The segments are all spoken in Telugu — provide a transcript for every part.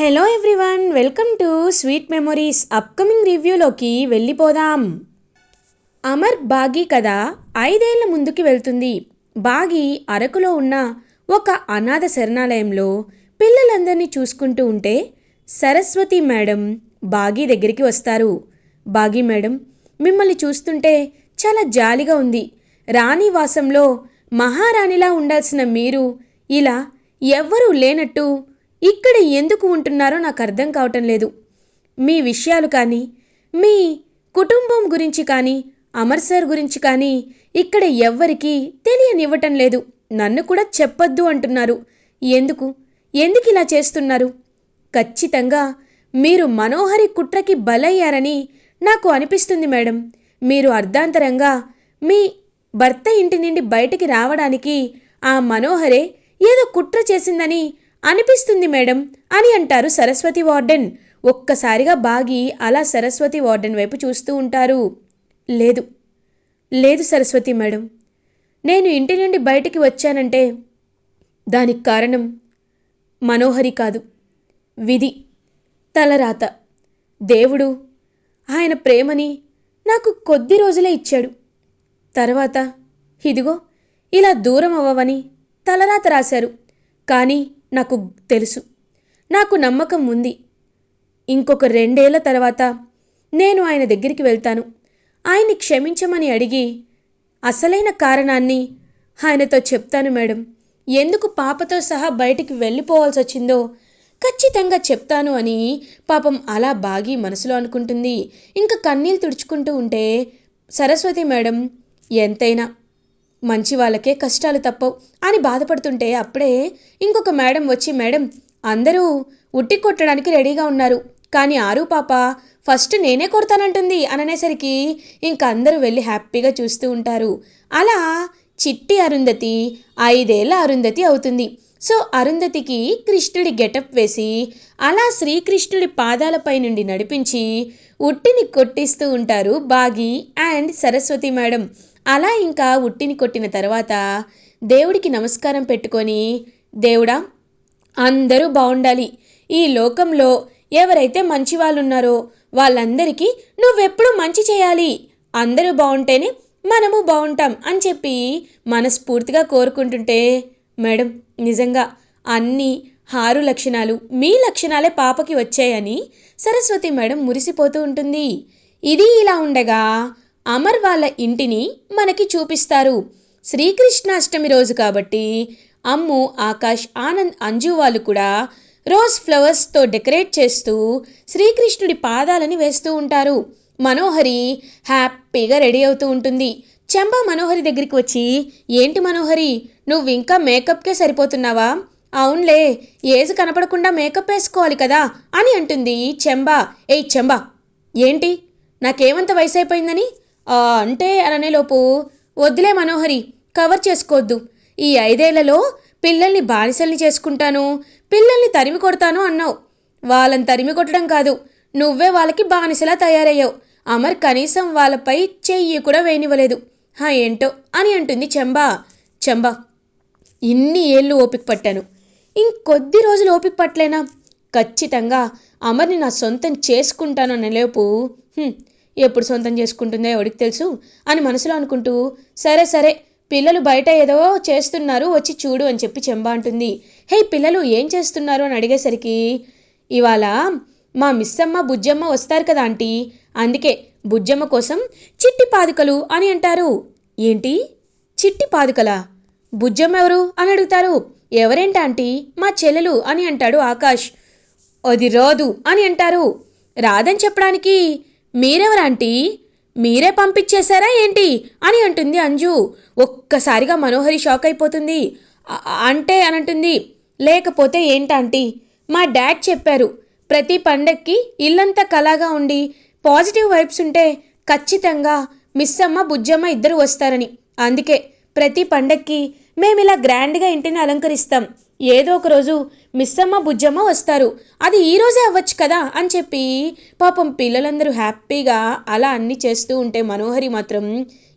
Hello everyone welcome to sweet memories upcoming రివ్యూలోకి వెళ్ళిపోదాం. అమర్ బాగి కథ ఐదేళ్ళ ముందుకి వెళ్తుంది. బాగి అరకులో ఉన్న ఒక అనాథ శరణాలయంలో పిల్లలందరినీ చూసుకుంటూ ఉంటే సరస్వతి మేడం బాగి దగ్గరికి వస్తారు. బాగి మేడం మిమ్మల్ని చూస్తుంటే చాలా జాలిగా ఉంది. రాణివాసంలో మహారాణిలా ఉండాల్సిన మీరు ఇలా ఎవ్వరూ లేనట్టు ఇక్కడ ఎందుకు ఉంటున్నారో నాకు అర్థం కావటం లేదు. మీ విషయాలు కానీ మీ కుటుంబం గురించి కానీ అమర్ సార్ గురించి కానీ ఇక్కడ ఎవ్వరికీ తెలియనివ్వటం లేదు. నన్ను కూడా చెప్పొద్దు అంటున్నారు. ఎందుకు? ఎందుకు ఇలా చేస్తున్నారు? ఖచ్చితంగా మీరు మనోహరి కుట్రకి బలయ్యారని నాకు అనిపిస్తుంది మేడం. మీరు అర్ధాంతరంగా మీ భర్త ఇంటి నుండి బయటికి రావడానికి ఆ మనోహరే ఏదో కుట్ర చేసిందని అనిపిస్తుంది మేడం అని అంటారు సరస్వతి వార్డెన్. ఒక్కసారిగా బాగి అలా సరస్వతి వార్డెన్ వైపు చూస్తూ ఉంటారు. లేదు లేదు సరస్వతి మేడం. నేను ఇంటి నుండి బయటికి వచ్చానంటే దానికి కారణం మనోహరి కాదు. విధి తలరాత. దేవుడు ఆయన ప్రేమని నాకు కొద్ది రోజులే ఇచ్చాడు. తర్వాత ఇదిగో ఇలా దూరం అవ్వవని తలరాత రాశారు. కానీ నాకు తెలుసు. నాకు నమ్మకం ఉంది. ఇంకొక రెండేళ్ళ తర్వాత నేను ఆయన దగ్గరికి వెళ్తాను. ఆయన్ని క్షమించమని అడిగి అసలైన కారణాన్ని ఆయనతో చెప్తాను మేడం. ఎందుకు పాపతో సహా బయటికి వెళ్ళిపోవాల్సి వచ్చిందో ఖచ్చితంగా చెప్తాను అని పాపం అలా బాగి మనసులో అనుకుంటుంది. ఇంకా కన్నీళ్ళు తుడుచుకుంటూ ఉంటే సరస్వతి మేడం ఎంతైనా మంచి వాళ్ళకే కష్టాలు తప్పవు అని బాధపడుతుంటే అప్పుడే ఇంకొక మేడం వచ్చి మేడం అందరూ ఉట్టి కొట్టడానికి రెడీగా ఉన్నారు. కానీ ఆరు పాప ఫస్ట్ నేనే కొడతానంటుంది. అననేసరికి ఇంక అందరూ వెళ్ళి హ్యాపీగా చూస్తూ ఉంటారు. అలా చిట్టి అరుంధతి ఐదేళ్ళ అరుంధతి అవుతుంది. సో అరుంధతికి కృష్ణుడి గెటప్ వేసి అలా శ్రీకృష్ణుడి పాదాలపై నుండి నడిపించి ఉట్టిని కొట్టిస్తూ ఉంటారు బాగి అండ్ సరస్వతి మేడం. అలా ఇంకా ఉట్టిని కొట్టిన తర్వాత దేవుడికి నమస్కారం పెట్టుకొని దేవుడా అందరూ బాగుండాలి ఈ లోకంలో ఎవరైతే మంచి వాళ్ళు ఉన్నారో వాళ్ళందరికీ నువ్వెప్పుడు మంచి చేయాలి. అందరూ బాగుంటేనే మనము బాగుంటాం అని చెప్పి మనస్ఫూర్తిగా కోరుకుంటుంటే మేడం నిజంగా అన్ని హారు లక్షణాలు మీ లక్షణాలే పాపకి వచ్చాయని సరస్వతి మేడం మురిసిపోతూ ఉంటుంది. ఇది ఇలా ఉండగా అమర్ వాళ్ళ ఇంటిని మనకి చూపిస్తారు. శ్రీకృష్ణాష్టమి రోజు కాబట్టి అమ్ము ఆకాష్ ఆనంద్ అంజు వాళ్ళు కూడా రోజ్ ఫ్లవర్స్తో డెకరేట్ చేస్తూ శ్రీకృష్ణుడి పాదాలని వేస్తూ ఉంటారు. మనోహరి హ్యాపీగా రెడీ అవుతూ ఉంటుంది. చెంబ మనోహరి దగ్గరికి వచ్చి ఏంటి మనోహరి నువ్వు ఇంకా మేకప్కే సరిపోతున్నావా? అవునులే ఏజ్ కనపడకుండా మేకప్ వేసుకోవాలి కదా అని అంటుంది చెంబా. ఏయ్ చెంబా ఏంటి? నాకేమంత వయసు అయిపోయిందని అంటే అననేలోపు వద్దులే మనోహరి కవర్ చేసుకోవద్దు ఈ ఐదేళ్ళలో పిల్లల్ని బానిసల్ని చేసుకుంటాను పిల్లల్ని తరిమి కొడతాను అన్నావు. వాళ్ళని తరిమి కొట్టడం కాదు నువ్వే వాళ్ళకి బానిసలా తయారయ్యావు. అమర్ కనీసం వాళ్ళపై చెయ్యి కూడా వేయనివ్వలేదు హా ఏంటో అని అంటుంది చెంబా. చెంబా ఇన్ని ఏళ్ళు ఓపిక పట్టాను. ఇంకొద్ది రోజులు ఓపిక పట్టలేనా? ఖచ్చితంగా అమర్ని నా సొంతం చేసుకుంటాను అనేలోపు ఎప్పుడు సొంతం చేసుకుంటుందో ఎవడికి తెలుసు? అని మనసులో అనుకుంటూ సరే సరే పిల్లలు బయట ఏదో చేస్తున్నారు వచ్చి చూడు అని చెప్పి చెంబా అంటుంది. హే పిల్లలు ఏం చేస్తున్నారు అని అడిగేసరికి ఇవాళ మా మిస్సమ్మ బుజ్జమ్మ వస్తారు కదా ఆంటీ. అందుకే బుజ్జమ్మ కోసం చిట్టి పాదుకలు అని అంటారు. ఏంటి? చిట్టి పాదుకలా? బుజ్జమ్మ ఎవరు అని అడుగుతారు. ఎవరేంటాంటీ మా చెల్లెలు అని అంటాడు ఆకాష్. అది రాదు అని అంటారు. రాదని చెప్పడానికి మీరెవరాంటీ? మీరే పంపించేశారా ఏంటి? అని అంటుంది అంజు. ఒక్కసారిగా మనోహరి షాక్ అయిపోతుంది. అంటే అని అంటుంది లేకపోతే ఏంటంటీ? మా డాడ్ చెప్పారు ప్రతి పండక్కి ఇల్లంతా కళగా ఉండి పాజిటివ్ వైబ్స్ ఉంటే ఖచ్చితంగా మిస్సమ్మ బుజ్జమ్మ ఇద్దరు వస్తారని. అందుకే ప్రతి పండక్కి మేము ఇలా గ్రాండ్గా ఇంటిని అలంకరిస్తాం. ఏదో ఒక రోజు మిస్సమ్మ బుజ్జమ్మ వస్తారు. అది ఈరోజే అవ్వచ్చు కదా అని చెప్పి పాపం పిల్లలందరూ హ్యాపీగా అలా అన్ని చేస్తూ ఉంటే మనోహరి మాత్రం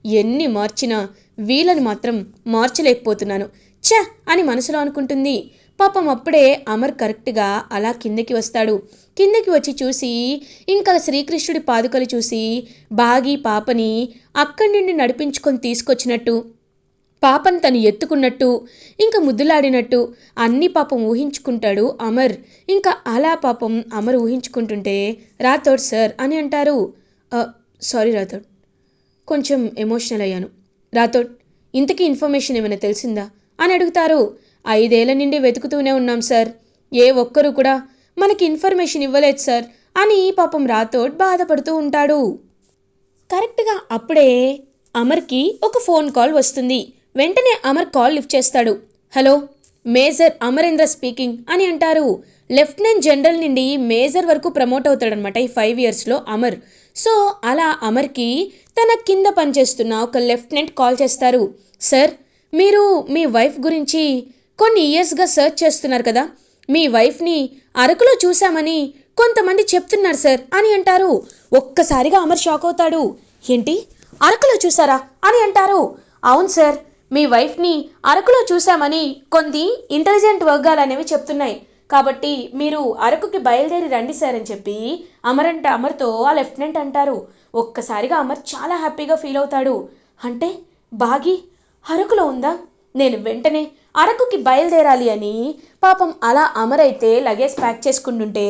ఎన్ని మార్చినా వీళ్ళని మాత్రం మార్చలేకపోతున్నాను. ఛ! అని మనసులో అనుకుంటుంది. పాపం అప్పుడే అమర్ కరెక్ట్గా అలా కిందకి వస్తాడు. కిందకి వచ్చి చూసి ఇంకా శ్రీకృష్ణుడి పాదుకలు చూసి బాగి పాపని అక్కడి నుండి నడిపించుకొని తీసుకొచ్చినట్టు పాపం తను ఎత్తుకున్నట్టు ఇంకా ముద్దులాడినట్టు అన్ని పాపం ఊహించుకుంటాడు అమర్. ఇంకా అలా పాపం అమర్ ఊహించుకుంటుంటే రాథోడ్ సార్ అని అంటారు. సారీ రాథోడ్. కొంచెం ఎమోషనల్ అయ్యాను. రాథోడ్ ఇంతకీ ఇన్ఫర్మేషన్ ఏమైనా తెలిసిందా? అని అడుగుతారు. ఐదేళ్ళ నుండి వెతుకుతూనే ఉన్నాం సార్. ఏ ఒక్కరూ కూడా మనకి ఇన్ఫర్మేషన్ ఇవ్వలేదు సార్ అని పాపం రాథోడ్ బాధపడుతూ ఉంటాడు. కరెక్ట్గా అప్పుడే అమర్కి ఒక ఫోన్ కాల్ వస్తుంది. వెంటనే అమర్ కాల్ లిఫ్ట్ చేస్తాడు. హలో మేజర్ అమరేంద్ర స్పీకింగ్ అని అంటారు. లెఫ్టినెంట్ జనరల్ నుండి మేజర్ వరకు ప్రమోట్ అవుతాడనమాట ఈ ఫైవ్ ఇయర్స్లో అమర్. సో అలా అమర్కి తన కింద పనిచేస్తున్న ఒక లెఫ్టినెంట్ కాల్ చేస్తారు. సార్ మీరు మీ వైఫ్ గురించి కొన్ని ఇయర్స్గా సర్చ్ చేస్తున్నారు కదా. మీ వైఫ్ని అరకులో చూశామని కొంతమంది చెప్తున్నారు సార్ అని అంటారు. ఒక్కసారిగా అమర్ షాక్ అవుతాడు. ఏంటి? అరకులో చూసారా అని అంటారు. అవును సార్ మీ వైఫ్ని అరకులో చూశామని కొన్ని ఇంటెలిజెంట్ వర్గాలు అనేవి చెప్తున్నాయి. కాబట్టి మీరు అరకుకి బయలుదేరి రండి సార్ అని చెప్పి అమర్ అంటే అమర్తో ఆ లెఫ్టినెంట్ అంటారు. ఒక్కసారిగా అమర్ చాలా హ్యాపీగా ఫీల్ అవుతాడు. అంటే బాగి అరకులో ఉందా? నేను వెంటనే అరకుకి బయలుదేరాలి అని పాపం అలా అమర్ అయితే లగేజ్ ప్యాక్ చేసుకుంటుంటే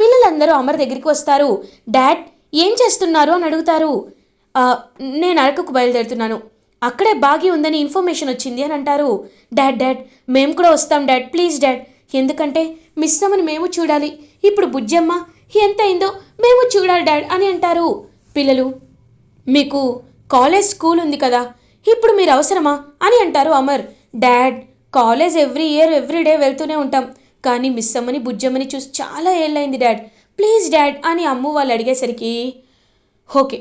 పిల్లలందరూ అమర్ దగ్గరికి వస్తారు. డాడ్ ఏం చేస్తున్నారు? అని అడుగుతారు. నేను అరకుకు బయలుదేరుతున్నాను. అక్కడే బాగి ఉందని ఇన్ఫర్మేషన్ వచ్చింది అని అంటారు. డాడ్ డాడ్ మేము కూడా వస్తాం డాడ్ ప్లీజ్ డాడ్. ఎందుకంటే మిస్ అమ్మని మేము చూడాలి. ఇప్పుడు బుజ్జమ్మ ఎంత అయిందో మేము చూడాలి డాడ్ అని అంటారు. పిల్లలు మీకు కాలేజ్ స్కూల్ ఉంది కదా ఇప్పుడు మీరు అవసరమా అని అంటారు Amar. Dad college every year every day వెళ్తూనే ఉంటాం. కానీ మిస్ అమ్మని బుజ్జమ్మని చూసి చాలా ఏళ్ళైంది డాడ్. ప్లీజ్ డాడ్ అని అమ్ము వాళ్ళు అడిగేసరికి ఓకే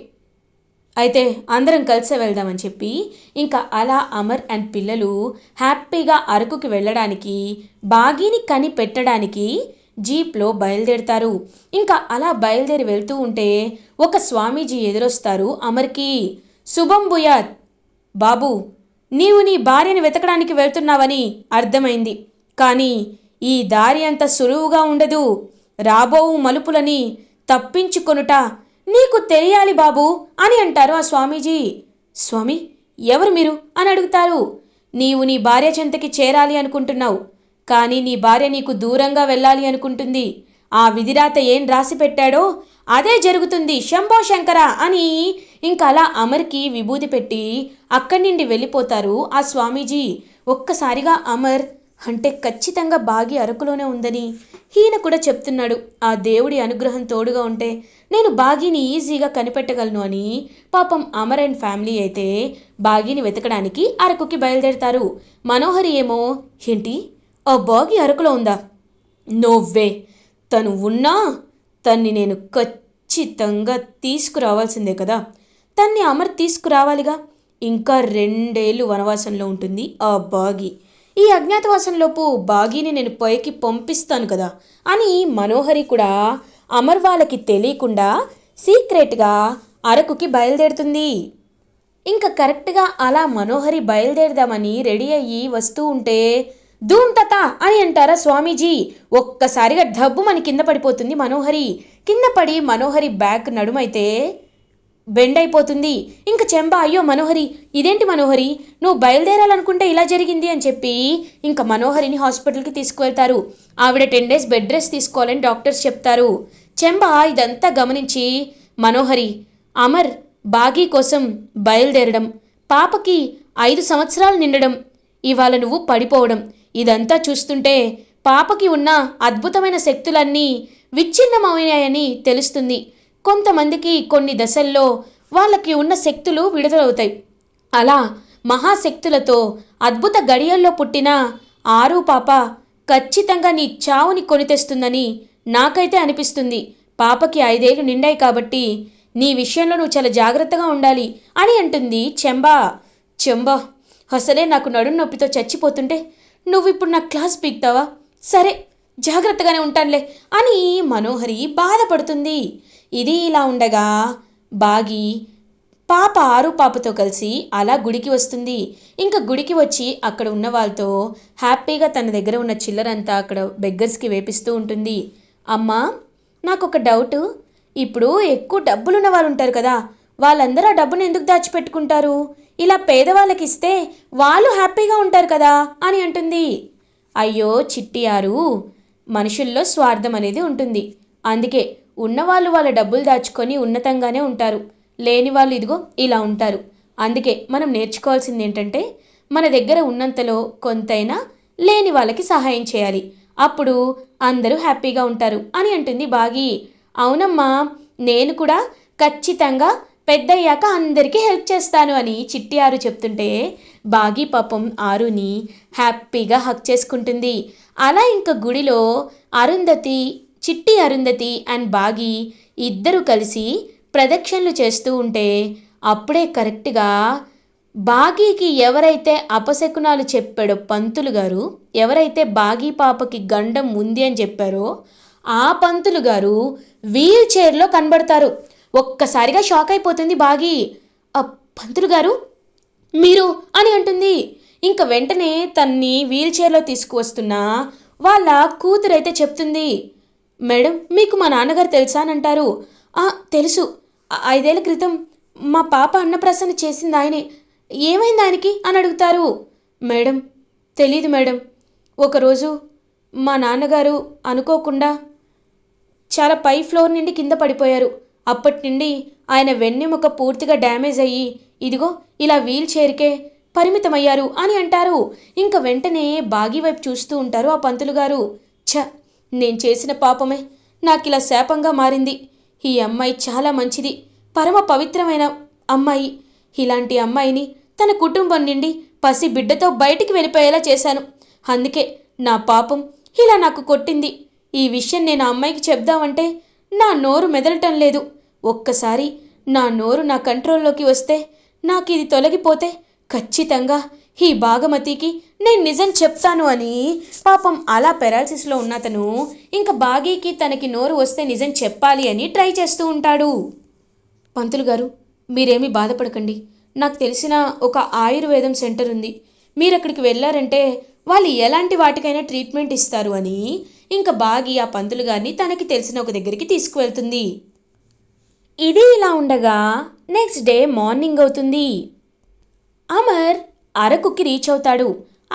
అయితే అందరం కలిసే వెళ్దామని చెప్పి ఇంకా అలా అమర్ అండ్ పిల్లలు హ్యాపీగా అరకుకి వెళ్ళడానికి బాగీని కనిపెట్టడానికి జీప్లో బయలుదేరుతారు. ఇంకా అలా బయలుదేరి వెళ్తూ ఉంటే ఒక స్వామీజీ ఎదురొస్తారు అమర్కి. శుభం భూయాత్ బాబు నీవు నీ భార్యని వెతకడానికి వెళ్తున్నావని అర్థమైంది. కానీ ఈ దారి అంత సులువుగా ఉండదు. రాబోవు మలుపులని తప్పించుకొనుట నీకు తెలియాలి బాబు అని అంటారు ఆ స్వామీజీ. స్వామి ఎవరు మీరు? అని అడుగుతారు. నీవు నీ భార్య చెంతకి చేరాలి అనుకుంటున్నావు కానీ నీ భార్య నీకు దూరంగా వెళ్ళాలి అనుకుంటుంది. ఆ విధిరాత ఏం రాసి పెట్టాడో అదే జరుగుతుంది శంభో శంకర అని ఇంకా అలా అమర్కి విభూతి పెట్టి అక్కడి నుండి వెళ్ళిపోతారు ఆ స్వామీజీ. ఒక్కసారిగా అమర్ అంటే ఖచ్చితంగా బాగి అరకులోనే ఉందని ఈయన కూడా చెప్తున్నాడు. ఆ దేవుడి అనుగ్రహం తోడుగా ఉంటే నేను బాగీని ఈజీగా కనిపెట్టగలను అని పాపం అమర్ అండ్ ఫ్యామిలీ అయితే బాగీని వెతకడానికి అరకుకి బయలుదేరతారు. మనోహరి ఏమో ఏంటి? ఆ బాగి అరకులో ఉందా? నోవే తను ఉన్నా తన్ని నేను ఖచ్చితంగా తీసుకురావాల్సిందే కదా. తన్ని అమర్ తీసుకురావాలిగా. ఇంకా రెండేళ్ళు వనవాసంలో ఉంటుంది ఆ బాగి. ఈ అజ్ఞాతవాసంలోపు బాగీని నేను పైకి పంపిస్తాను కదా అని మనోహరి కూడా అమర్ వాళ్ళకి తెలియకుండా సీక్రెట్గా అరకుకి బయలుదేరుతుంది. ఇంకా కరెక్ట్గా అలా మనోహరి బయలుదేరదామని రెడీ అయ్యి వస్తూ ఉంటే ధూమ్ తత అని అంటారా స్వామీజీ? ఒక్కసారిగా డబ్బు మన కింద పడిపోతుంది మనోహరి. కింద పడి మనోహరి బ్యాక్ నడుమైతే బెండ్ అయిపోతుంది ఇంక చెంబ అయ్యో మనోహరి ఇదేంటి మనోహరి? నువ్వు బయలుదేరాలనుకుంటే ఇలా జరిగింది అని చెప్పి ఇంక మనోహరిని హాస్పిటల్కి తీసుకువెళ్తారు. ఆవిడ టెన్ డేస్ బెడ్ రెస్ట్ తీసుకోవాలని డాక్టర్స్ చెప్తారు. చెంబ ఇదంతా గమనించి మనోహరి అమర్ బాగీ కోసం బయలుదేరడం పాపకి ఐదు సంవత్సరాలు నిండడం ఇవాళ నువ్వు పడిపోవడం ఇదంతా చూస్తుంటే పాపకి ఉన్న అద్భుతమైన శక్తులన్నీ విచ్ఛిన్నమయ్యాయని తెలుస్తుంది. కొంతమందికి కొన్ని దశల్లో వాళ్ళకి ఉన్న శక్తులు విడుదలవుతాయి. అలా మహాశక్తులతో అద్భుత గడియల్లో పుట్టిన ఆరు పాప ఖచ్చితంగా నీ చావుని కొని తెస్తుందని నాకైతే అనిపిస్తుంది. పాపకి ఐదేళ్ళు నిండాయి కాబట్టి నీ విషయంలో నువ్వు చాలా జాగ్రత్తగా ఉండాలి అని అంటుంది చెంబా. చెంబా అసలే నాకు నడుం నొప్పితో చచ్చిపోతుంటే నువ్వు ఇప్పుడు నా క్లాస్ పీక్తావా? సరే జాగ్రత్తగానే ఉంటానులే అని మనోహరి బాధపడుతుంది. ఇది ఇలా ఉండగా బాగి పాప ఆరు పాపతో కలిసి అలా గుడికి వస్తుంది. ఇంకా గుడికి వచ్చి అక్కడ ఉన్న వాళ్ళతో హ్యాపీగా తన దగ్గర ఉన్న చిల్లరంతా అక్కడ బెగ్గర్స్కి వేపిస్తూ ఉంటుంది. అమ్మా నాకు ఒక డౌట్. ఇప్పుడు ఎక్కువ డబ్బులున్న వాళ్ళు ఉంటారు కదా వాళ్ళందరూ ఆ డబ్బును ఎందుకు దాచిపెట్టుకుంటారు? ఇలా పేదవాళ్ళకి ఇస్తే వాళ్ళు హ్యాపీగా ఉంటారు కదా అని అంటుంది. అయ్యో చిట్టియారు మనుషుల్లో స్వార్థం అనేది ఉంటుంది. అందుకే ఉన్నవాళ్ళు వాళ్ళ డబ్బులు దాచుకొని ఉన్నతంగానే ఉంటారు. లేని వాళ్ళు ఇదిగో ఇలా ఉంటారు. అందుకే మనం నేర్చుకోవాల్సింది ఏంటంటే మన దగ్గర ఉన్నంతలో కొంతైనా లేని వాళ్ళకి సహాయం చేయాలి. అప్పుడు అందరూ హ్యాపీగా ఉంటారు అని అంటుంది బాగి. అవునమ్మా నేను కూడా ఖచ్చితంగా పెద్దయ్యాక అందరికీ హెల్ప్ చేస్తాను అని చిట్టి ఆరు చెప్తుంటే బాగి పాపం ఆరుని హ్యాపీగా హక్ చేసుకుంటుంది. అలా ఇంకా గుడిలో అరుంధతి చిట్టి అరుంధతి అండ్ బాగి ఇద్దరు కలిసి ప్రదక్షిణలు చేస్తూ ఉంటే అప్పుడే కరెక్ట్గా బాగీకి ఎవరైతే అపశకునాలు చెప్పాడో పంతులు గారు ఎవరైతే బాగీ పాపకి గండం ఉంది అని చెప్పారో ఆ పంతులు గారు వీల్ చైర్లో కనబడతారు. ఒక్కసారిగా షాక్ అయిపోతుంది బాగి. "ఆ, పంతులు గారు? మీరు అని అంటుంది. ఇంక వెంటనే తన్ని వీల్ చైర్లో తీసుకువస్తున్న వాళ్ళ కూతురైతే చెప్తుంది. మేడం మీకు మా నాన్నగారు తెలుసా అని అంటారు "ఆ, తెలుసు ఐదేళ్ళ క్రితం మా పాప అన్నప్రసన్న చేసింది ఆయనే. ఏమైంది ఆయనకి? అని అడుగుతారు. మేడం తెలీదు మేడం. ఒకరోజు మా నాన్నగారు అనుకోకుండా చాలా పై ఫ్లోర్ నుండి కింద పడిపోయారు. అప్పటి నుండి ఆయన వెన్నెముక పూర్తిగా డ్యామేజ్ అయ్యి ఇదిగో ఇలా వీల్ చైర్కే పరిమితమయ్యారు అని అంటారు. ఇంకా వెంటనే బాగి వైపు చూస్తూ ఉంటారు ఆ పంతులు గారు ఛ నేను చేసిన పాపమే నాకు ఇలా శాపంగా మారింది. ఈ అమ్మాయి చాలా మంచిది. పరమ పవిత్రమైన అమ్మాయి. ఇలాంటి అమ్మాయిని తన కుటుంబం నుండి పసి బిడ్డతో బయటికి వెళ్ళిపోయేలా చేశాను. అందుకే నా పాపం ఇలా నాకు కొట్టింది. ఈ విషయం నేను అమ్మాయికి చెప్దామంటే నా నోరు మెదలటం లేదు. ఒక్కసారి నా నోరు నా కంట్రోల్లోకి వస్తే నాకు ఇది తొలగిపోతే ఖచ్చితంగా ఈ భాగమతికి నేను నిజం చెప్తాను అని పాపం అలా పెరాలసిస్లో ఉన్న అతను ఇంకా బాగీకి తనకి నోరు వస్తే నిజం చెప్పాలి అని ట్రై చేస్తూ ఉంటాడు. పంతులు గారు మీరేమీ బాధపడకండి. నాకు తెలిసిన ఒక ఆయుర్వేదం సెంటర్ ఉంది. మీరు అక్కడికి వెళ్ళారంటే వాళ్ళు ఎలాంటి వాటికైనా ట్రీట్మెంట్ ఇస్తారు అని ఇంకా బాగి ఆ పంతులు గారిని తనకి తెలిసిన ఒక దగ్గరికి తీసుకువెళ్తుంది. ఇది ఇలా ఉండగా నెక్స్ట్ డే మార్నింగ్ అవుతుంది. అమర్ అరకుకి రీచ్ అవుతాడు.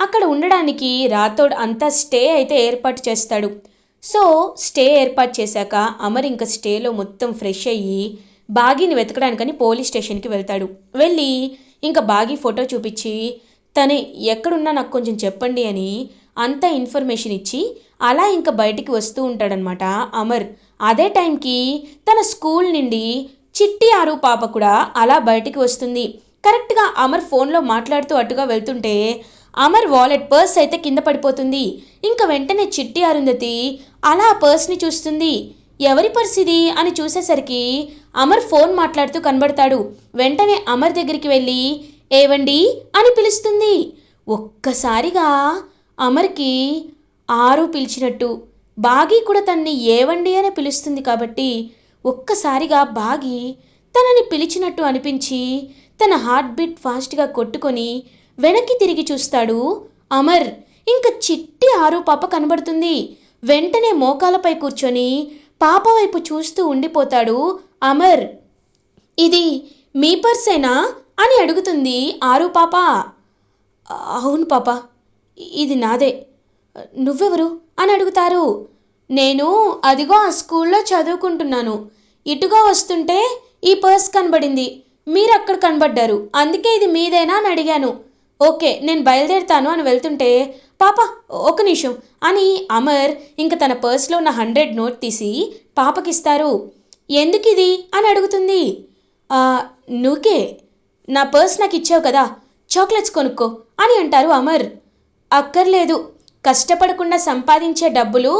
అక్కడ ఉండడానికి రాథోడ్ అంతా స్టే అయితే ఏర్పాటు చేస్తాడు. సో స్టే ఏర్పాటు చేశాక అమర్ ఇంకా స్టేలో మొత్తం ఫ్రెష్ అయ్యి బాగీని వెతకడానికని పోలీస్ స్టేషన్కి వెళ్తాడు. వెళ్ళి ఇంకా బాగీ ఫోటో చూపించి తనే ఎక్కడున్నా నాకు కొంచెం చెప్పండి అని అంత ఇన్ఫర్మేషన్ ఇచ్చి అలా ఇంకా బయటికి వస్తూ ఉంటాడనమాట అమర్. అదే టైంకి తన స్కూల్ నుండి చిట్టి ఆరు పాప కూడా అలా బయటికి వస్తుంది. కరెక్ట్గా అమర్ ఫోన్లో మాట్లాడుతూ అటుగా వెళ్తుంటే అమర్ వాలెట్ పర్స్ అయితే కింద పడిపోతుంది. ఇంకా వెంటనే చిట్టి అరుంధతి అలా ఆ పర్స్ని చూస్తుంది. ఎవరి పర్స్ ఇది? అని చూసేసరికి అమర్ ఫోన్ మాట్లాడుతూ కనబడతాడు. వెంటనే అమర్ దగ్గరికి వెళ్ళి ఏవండి? అని పిలుస్తుంది. ఒక్కసారిగా అమర్కి ఆరు పిలిచినట్టు బాగి కూడా తన్ని ఏవండి? అని పిలుస్తుంది కాబట్టి ఒక్కసారిగా బాగి తనని పిలిచినట్టు అనిపించి తన హార్ట్ బీట్ ఫాస్ట్గా కొట్టుకొని వెనక్కి తిరిగి చూస్తాడు అమర్. ఇంకా చిట్టి ఆరు పాప కనబడుతుంది. వెంటనే మోకాలపై కూర్చొని పాప వైపు చూస్తూ ఉండిపోతాడు అమర్. ఇది మీ పర్సేనా? అని అడుగుతుంది ఆరు పాప. అవును పాప ఇది నాదే. నువ్వెవరు? అని అడుగుతారు. నేను అదిగో ఆ స్కూల్లో చదువుకుంటున్నాను. ఇటుగా వస్తుంటే ఈ పర్స్ కనబడింది. మీరు అక్కడ కనబడ్డారు. అందుకే ఇది మీదేనా అని అడిగాను. ఓకే నేను బయలుదేరుతాను అని వెళ్తుంటే పాప ఒక నిమిషం అని అమర్ ఇంక తన పర్స్లో ఉన్న హండ్రెడ్ నోట్ తీసి పాపకిస్తారు. ఎందుకు ఇది అని అడుగుతుంది. నువ్వుకే నా పర్స్ నాకు ఇచ్చావు కదా చాక్లెట్స్ కొనుక్కో అని అంటారు అమర్. అక్కర్లేదు కష్టపడకుండా సంపాదించే డబ్బులు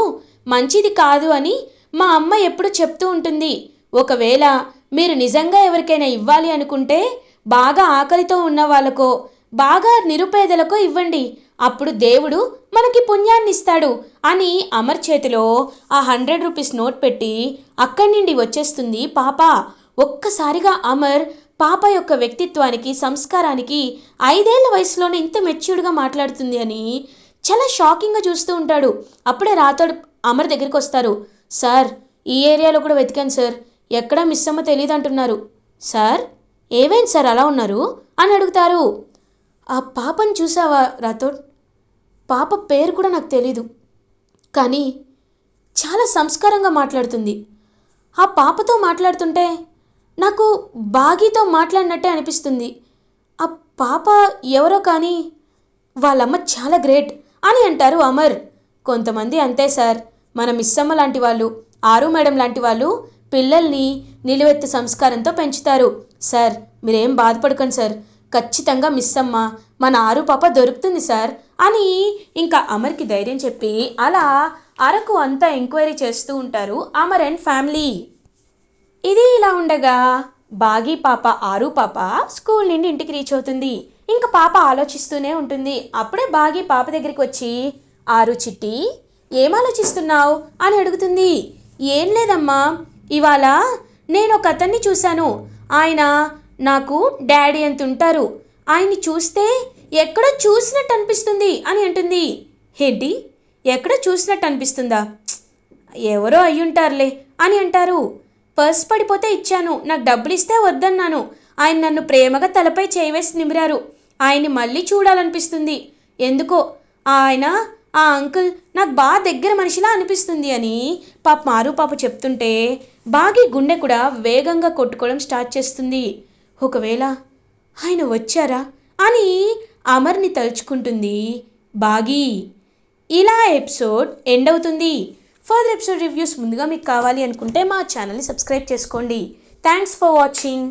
మంచిది కాదు అని మా అమ్మ ఎప్పుడు చెప్తూ ఉంటుంది. ఒకవేళ మీరు నిజంగా ఎవరికైనా ఇవ్వాలి అనుకుంటే బాగా ఆకలితో ఉన్న వాళ్ళకో బాగా నిరుపేదలకో ఇవ్వండి. అప్పుడు దేవుడు మనకి పుణ్యాన్ని ఇస్తాడు అని అమర్ చేతిలో ఆ హండ్రెడ్ రూపీస్ నోట్ పెట్టి అక్కడి నుండి వచ్చేస్తుంది పాప. ఒక్కసారిగా అమర్ పాప యొక్క వ్యక్తిత్వానికి సంస్కారానికి ఐదేళ్ళ వయసులోనే ఇంత మెచ్యూర్డ్గా మాట్లాడుతుంది అని చాలా షాకింగ్గా చూస్తూ ఉంటాడు. అప్పుడే రాతోడు అమర్ దగ్గరికి వస్తారు. సార్ ఈ ఏరియాలో కూడా వెతికాను సార్. ఎక్కడా మిస్ అమ్మ తెలియదు అంటున్నారు సార్ ఏమైంది సార్ అలా ఉన్నారు? అని అడుగుతారు. ఆ పాపను చూసావా రాథోడ్? పాప పేరు కూడా నాకు తెలీదు. కానీ చాలా సంస్కారంగా మాట్లాడుతుంది. ఆ పాపతో మాట్లాడుతుంటే నాకు బాగీతో మాట్లాడినట్టే అనిపిస్తుంది. ఆ పాప ఎవరో కానీ వాళ్ళమ్మ చాలా గ్రేట్ అని అంటారు అమర్. కొంతమంది అంతే సార్. మన మిస్సమ్మ లాంటి వాళ్ళు ఆరు మేడం లాంటి వాళ్ళు పిల్లల్ని నిలువెత్తు సంస్కారంతో పెంచుతారు. సార్ మీరేం బాధపడకండి సార్. ఖచ్చితంగా మిస్ అమ్మ మన ఆరు పాప దొరుకుతుంది సార్ అని ఇంకా అమర్కి ధైర్యం చెప్పి అలా అరకు అంతా ఎంక్వైరీ చేస్తూ ఉంటారు అమర్ అండ్ ఫ్యామిలీ. ఇది ఇలా ఉండగా బాగి పాప ఆరు పాప స్కూల్ నుండి ఇంటికి రీచ్ అవుతుంది. ఇంకా పాప ఆలోచిస్తూనే ఉంటుంది. అప్పుడే బాగి పాప దగ్గరికి వచ్చి ఆరు చిట్టి ఏం ఆలోచిస్తున్నావు? అని అడుగుతుంది. ఏం లేదమ్మా ఇవాళ నేను ఒక అతన్ని చూశాను. ఆయన నాకు డాడీ అంత ఉంటారు ఆయన్ని చూస్తే ఎక్కడో చూసినట్టు అనిపిస్తుంది అని అంటుంది. ఏంటి? ఎక్కడ చూసినట్టు అనిపిస్తుందా ఎవరో అయ్యుంటారులే అని అంటారు. పర్స్ పడిపోతే ఇచ్చాను. నాకు డబ్బులు ఇస్తే వద్దన్నాను. ఆయన నన్ను ప్రేమగా తలపై చేయవేసి నిమిరారు. ఆయన్ని మళ్ళీ చూడాలనిపిస్తుంది. ఎందుకో? ఆయన ఆ అంకుల్ నాకు బాగా దగ్గర మనిషిలా అనిపిస్తుంది అని పాప మారు పాప చెప్తుంటే బాగి గుండె కూడా వేగంగా కొట్టుకోవడం స్టార్ట్ చేస్తుంది. ఒకవేళ ఆయన వచ్చారా అని అమర్ని తలుచుకుంటుంది బాగి. ఇలా ఎపిసోడ్ ఎండ్ అవుతుంది. ఫర్దర్ ఎపిసోడ్ రివ్యూస్ ముందుగా మీకు కావాలి అనుకుంటే మా ఛానల్ని సబ్స్క్రైబ్ చేసుకోండి. Thanks for watching.